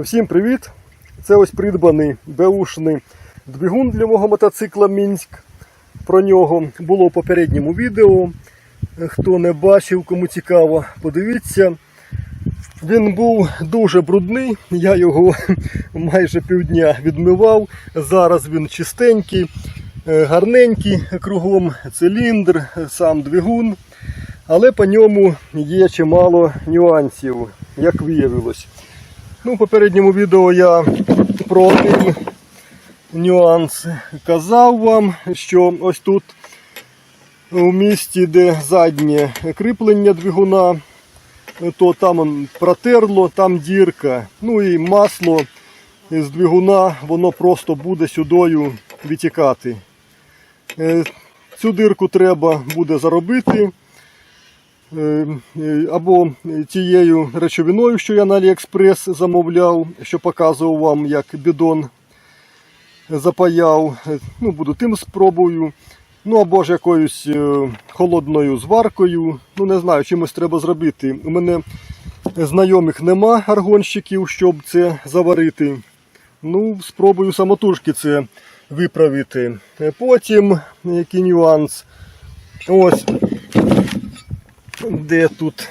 Всім привіт! Це ось придбаний беушний двигун для мого мотоцикла Мінськ. Про нього було в попередньому відео. Хто не бачив, кому цікаво, подивіться. Він був дуже брудний, я його майже півдня відмивав. Зараз він чистенький, е, гарненький кругом циліндр, сам двигун. Але по ньому є чимало нюансів, як виявилось. Ну, в попередньому відео я про один нюанс казав вам, що ось тут у місті, де заднє кріплення двигуна, то там протерло, там дірка. Ну і масло з двигуна, воно просто буде сюдою витікати. Е, Цю дирку треба буде заробити. Е, е, або тією речовиною, що я на Аліекспрес замовляв, що показував вам, як бідон запаяв. Е, Ну, буду тим спробую. Ну або ж якоюсь холодною зваркою. Ну, не знаю, чимось треба зробити. У мене знайомих нема аргонщиків, щоб це заварити. Ну, спробую самотужки це виправити. Потім який нюанс. Ось де тут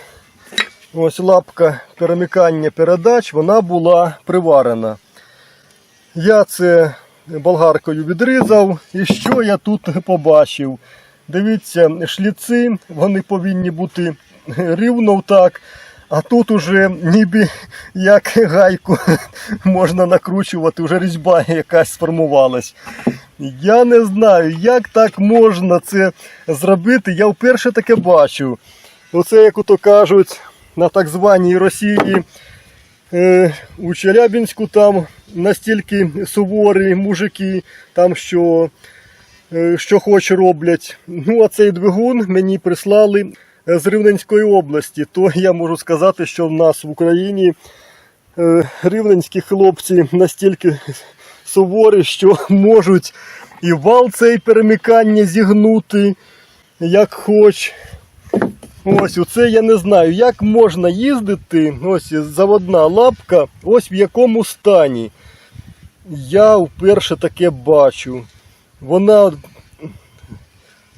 ось лапка перемикання передач, вона була приварена. Я це болгаркою відрізав. І що я тут побачив? Дивіться, шліци, вони повинні бути рівно так. А тут уже ніби як гайку можна накручувати, вже різьба якась сформувалась. Я не знаю, як так можна це зробити. Я вперше таке бачу. Оце, як ото кажуть, на так званій Росії е, у Челябінську там настільки суворі мужики, там що, е, що хоч роблять. Ну, а цей двигун мені прислали з Рівненської області. То я можу сказати, що в нас в Україні е, рівненські хлопці настільки суворі, що можуть і вал цей перемикання зігнути, як хоч. Ось оце я не знаю, як можна їздити. Ось заводна лапка, ось в якому стані. Я вперше таке бачу. Вона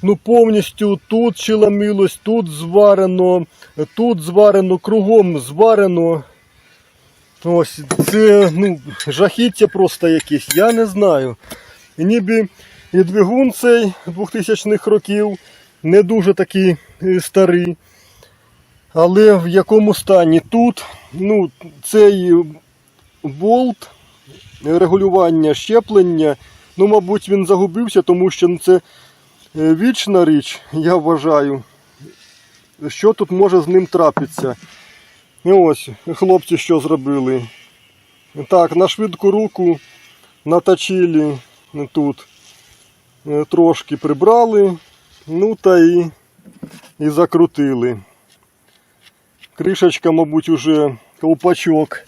ну, повністю тут чиламилось, тут зварено, тут зварено, кругом зварено. Ось це ну, жахіття просто якесь, я не знаю. Ніби і двигун цей 2000-х років не дуже такий е, старий. Але в якому стані тут ну, цей болт регулювання щеплення, ну, мабуть, він загубився, тому що ну, це е, вічна річ, я вважаю. Що тут може з ним трапитися? І ось хлопці що зробили. Так, на швидку руку наточили тут, е, трошки прибрали, ну та і, і закрутили. Кришечка, мабуть, уже ковпачок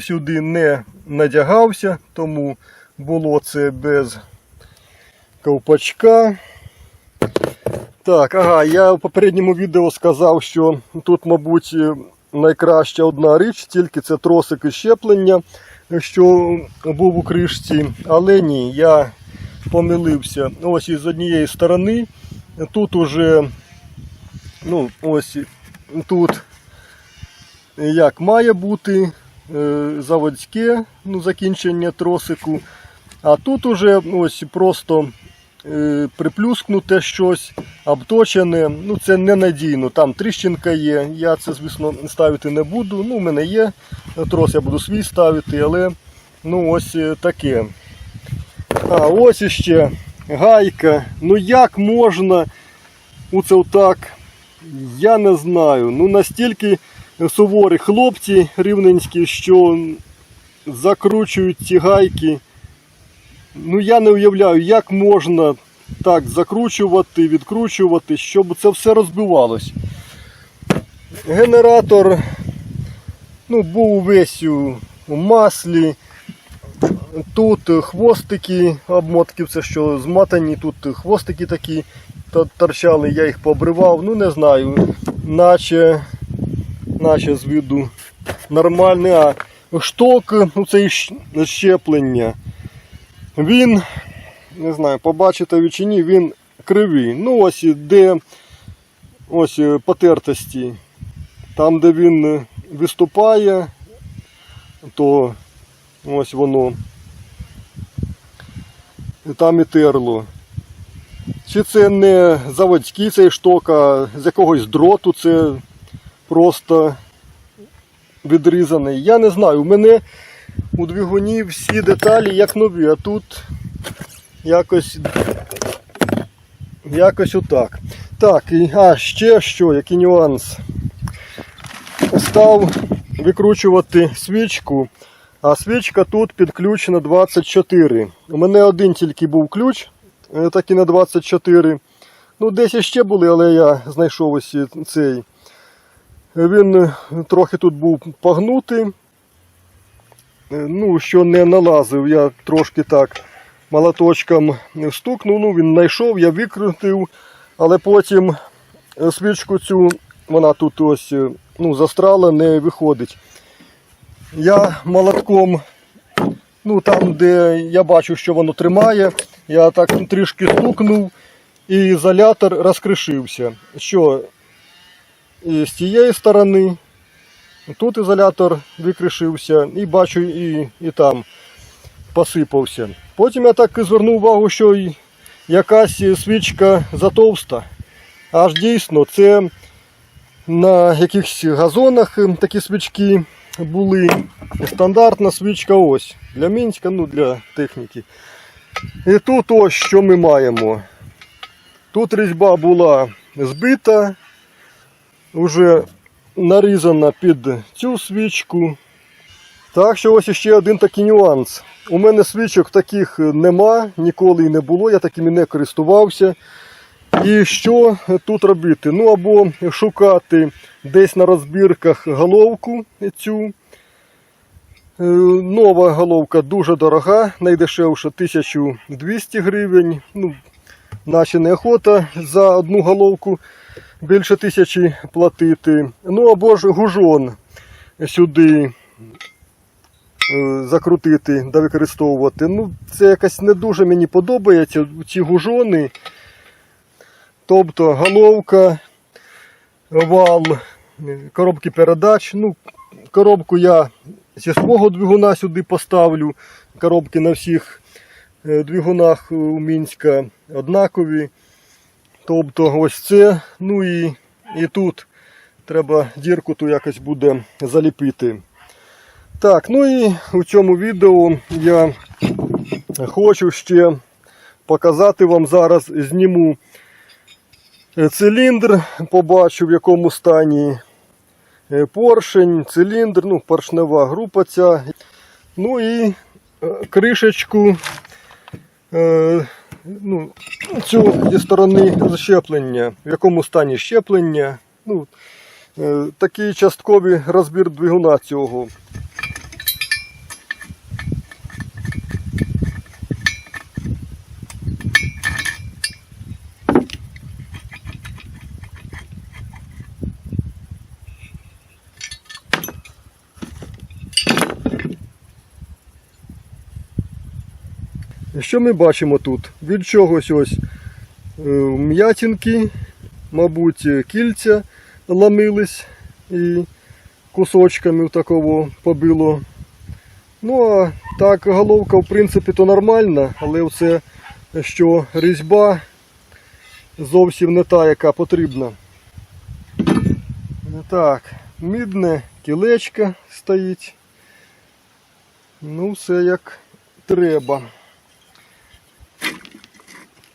сюди не надягався, тому було це без ковпачка. Так, ага, я в попередньому відео сказав, що тут, мабуть, найкраща одна річ, тільки це тросик і щеплення, що був у кришці. Але ні, я помилився. Ось із однієї сторони. Тут уже, ну, ось тут як має бути е, заводське ну, закінчення тросику. А тут уже ось просто е, приплюскнуте щось, обточене. Ну це ненадійно. Там тріщинка є. Я це, звісно, ставити не буду. Ну, у мене є трос, я буду свій ставити, але ну ось е, таке. А ось іще гайка. Ну як можна оце отак? Я не знаю. Ну настільки суворі хлопці рівненські, що закручують ці гайки. Ну я не уявляю, як можна так закручувати, відкручувати, щоб це все розбивалось. Генератор ну, був весь у, у маслі. Тут хвостики, обмотки, це що змотані, тут хвостики такі торчали, я їх пообривав, ну не знаю, наче наче з виду нормальний. А шток, ну цей щ- щеплення, він, не знаю, побачите ви чи ні, він кривий. Ну ось де ось потертості. Там, де він виступає, то ось воно. І Там і терло. Чи це не заводський цей шток, з якогось дроту це просто відрізаний. Я не знаю, у мене у двигуні всі деталі як нові, а тут якось якось отак. Так, а ще що, який нюанс. Став викручувати свічку, а свічка тут підключена 24. У мене один тільки був ключ, е, такий на 24. Ну, десь іще були, але я знайшов ось цей. Він е, трохи тут був погнутий. Е, Ну, що не налазив, я трошки так молоточком стукнув, ну він знайшов, я викрутив, але потім свічку цю, вона тут ось ну, застрала, не виходить. Я молотком, ну там, де я бачу, що воно тримає, я так трішки стукнув і ізолятор розкришився. Що і з тієї сторони, тут ізолятор викришився, і бачу, і, і там посипався. Потім я так і звернув увагу, що якась свічка затовста. Аж дійсно, це на якихось газонах ем, такі свічки були. Стандартна свічка ось для Мінська, ну для техніки. І тут ось що ми маємо. Тут різьба була збита, вже нарізана під цю свічку. Так що ось ще один такий нюанс. У мене свічок таких нема, ніколи і не було, я такими не користувався. І що тут робити? Ну або шукати десь на розбірках головку цю. Е, Нова головка дуже дорога, найдешевша 1200 гривень. Ну, наче неохота за одну головку більше тисячі платити. Ну або ж гужон сюди е, закрутити да використовувати. Ну, це якось не дуже мені подобається. Ці гужони. Тобто головка, вал, коробки передач. Ну, коробку я зі свого двигуна сюди поставлю. Коробки на всіх е, двигунах у Мінська однакові. Тобто ось це, ну і, і тут треба дірку ту якось буде заліпити. Так, ну і у цьому відео я хочу ще показати вам зараз, зніму циліндр, побачу в якому стані е, поршень, циліндр, ну, поршнева група ця. Ну і е, кришечку е, ну, цю зі сторони щеплення, в якому стані щеплення. Ну, е, такий частковий розбір двигуна цього. Що ми бачимо тут? Від чогось ось е, м'ятінки, мабуть, кільця ламились і кусочками такого побило. Ну, а так, головка, в принципі, то нормальна, але оце, що різьба зовсім не та, яка потрібна. Так, мідне кілечко стоїть. Ну, все як треба.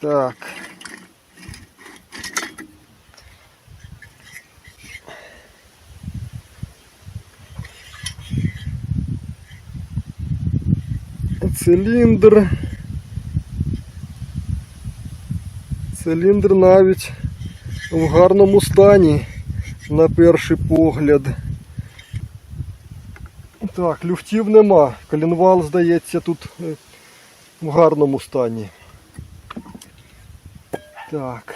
Так. Циліндр. Циліндр навіть в гарному стані на перший погляд. Так, люфтів нема. Коленвал, здається, тут е, в гарному стані. Так.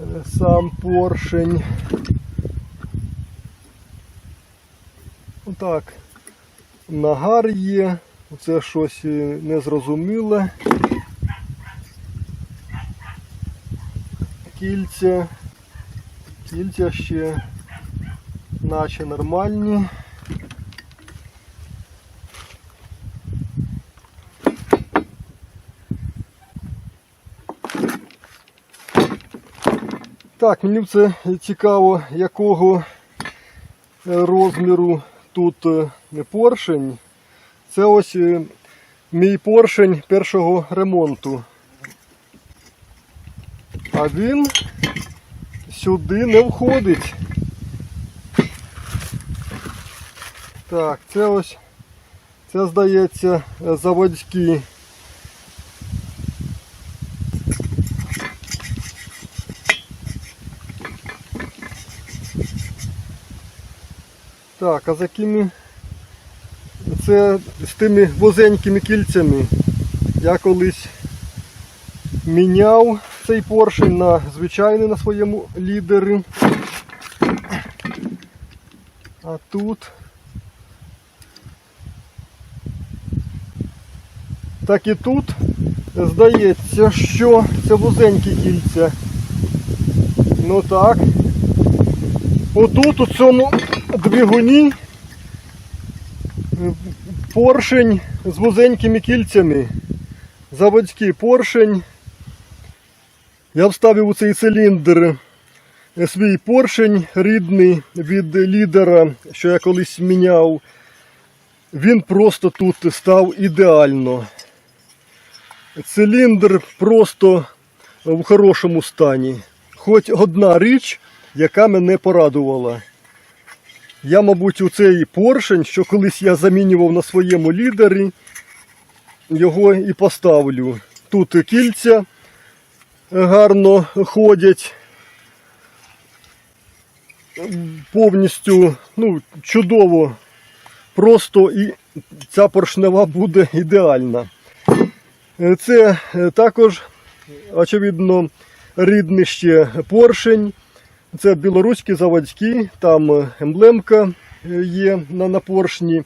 Е, Сам поршень. Так, нагар є, це щось е, незрозуміле. Кільця. Кільця ще наче нормальні. Так, мені це цікаво, якого е, розміру тут е, поршень. Це ось е, мій поршень першого ремонту. А він сюди не входить. Так, це ось, це здається заводські. Так, а з якими це з тими возенькими кільцями. Я колись міняв цей поршень на звичайний на своєму лідері. А тут так і тут здається, що це вузенькі кільця. Ну так. Отут у цьому двигуні поршень з вузенькими кільцями. Заводський поршень. Я вставив у цей циліндр свій поршень рідний від лідера, що я колись міняв. Він просто тут став ідеально. Циліндр просто в хорошому стані. Хоч одна річ, яка мене порадувала. Я, мабуть, у цей поршень, що колись я замінював на своєму лідері, його і поставлю. Тут кільця гарно ходять. Повністю ну, чудово. Просто і ця поршнева буде ідеальна. Це також, очевидно, рідний ще поршень. Це білоруський заводський, там емблемка є на, на поршні.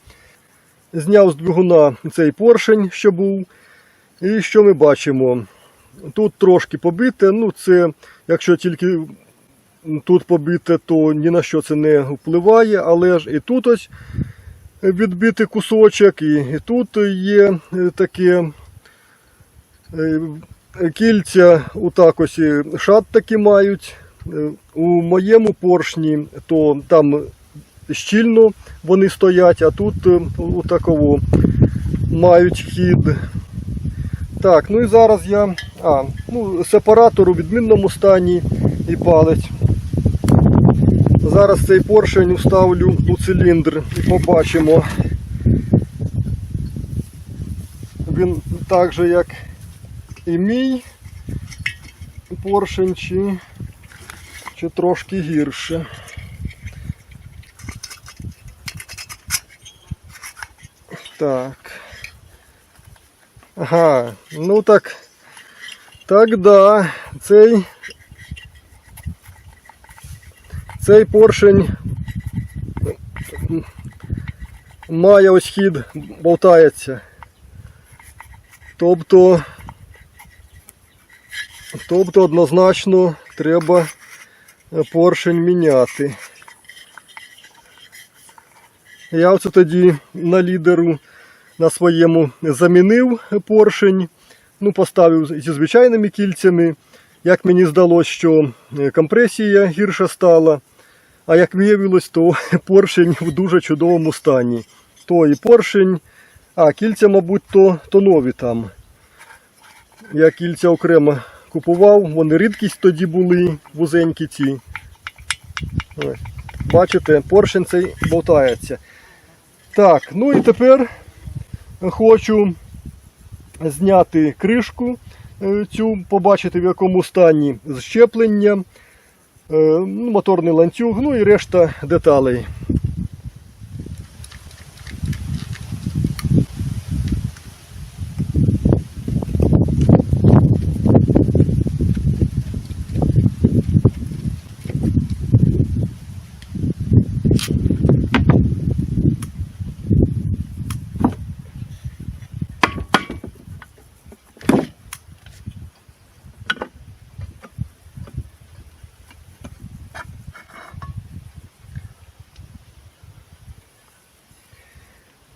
Зняв з двигуна цей поршень, що був. І що ми бачимо? Тут трошки побите, ну це, якщо тільки тут побите, то ні на що це не впливає, але ж і тут ось відбитий кусочок, і, і тут є таке е, кільця, отак ось шат такі мають. Е, У моєму поршні, то там щільно вони стоять, а тут е, у такого мають хід. Так, ну і зараз я. А, ну, сепаратор у відмінному стані і палець. Зараз цей поршень вставлю у циліндр і побачимо. Він так же, як і мій поршень, чи, чи трошки гірше. Так. Ага, ну так. Так, да, цей. Цей поршень має ось хід, болтається. Тобто, тобто однозначно треба поршень міняти. Я оце тоді на лідеру на своєму замінив поршень, ну, поставив зі звичайними кільцями. Як мені здалося, що компресія гірша стала, а як виявилось, то поршень в дуже чудовому стані. То і поршень, а кільця, мабуть, то, то нові там. Я кільця окремо купував, вони рідкість тоді були, вузенькі ці. Ось. Бачите, поршень цей болтається. Так, ну і тепер хочу зняти кришку е, цю, побачити в якому стані щеплення, е, моторний ланцюг, ну і решта деталей.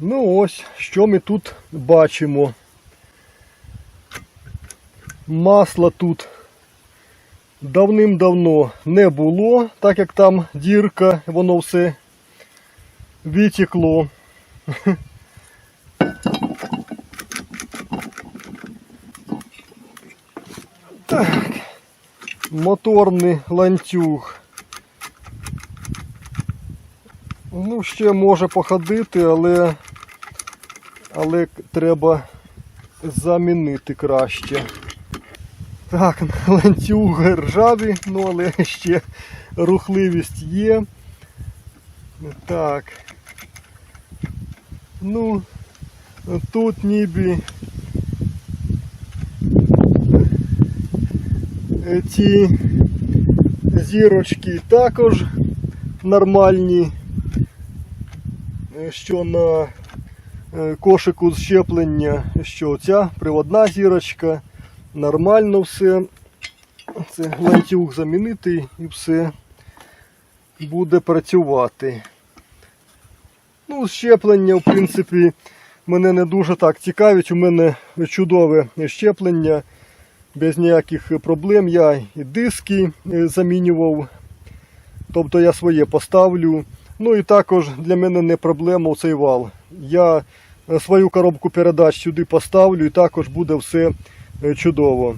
Ну ось, що ми тут бачимо. Масла тут давним-давно не було, так як там дірка, воно все витекло. Так, моторний ланцюг. Ну, ще може походити, але, але треба замінити краще. Так, ланцюг ржаві, ну але ще рухливість є. Так. Ну, тут ніби е, ці зірочки також нормальні, Е, що на кошику щеплення, що ця приводна зірочка, нормально все. Це ланцюг замінити і все буде працювати. Ну, щеплення, в принципі, мене не дуже так цікавить. У мене чудове щеплення, без ніяких проблем. Я і диски е, замінював. Тобто я своє поставлю. Ну і також для мене не проблема цей вал. Я е, свою коробку передач сюди поставлю і також буде все е, чудово.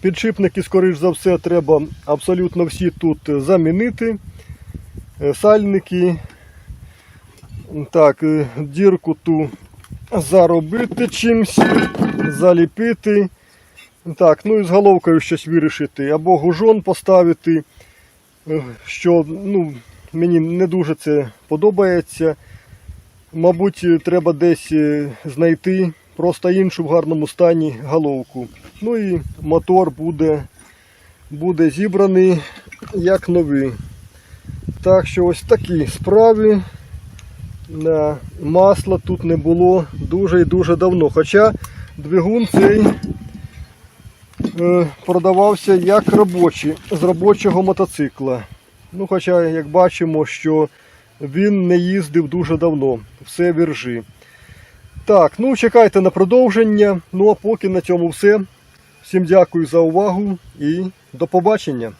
Підшипники, скоріш за все, треба абсолютно всі тут замінити. Е, Сальники. Так, е, дірку ту заробити чимсь, заліпити. Так, ну і з головкою щось вирішити. Або гужон поставити, е, що ну, мені не дуже це подобається. Мабуть, е, треба десь е, знайти просто іншу в гарному стані головку. Ну і мотор буде, буде зібраний як новий. Так що ось такі справи. Масла тут не було дуже і дуже давно. Хоча двигун цей е, продавався як робочий, з робочого мотоцикла. Ну, хоча, як бачимо, що він не їздив дуже давно, все віржі. Так, ну чекайте на продовження. Ну а поки на цьому все. Всім дякую за увагу і до побачення.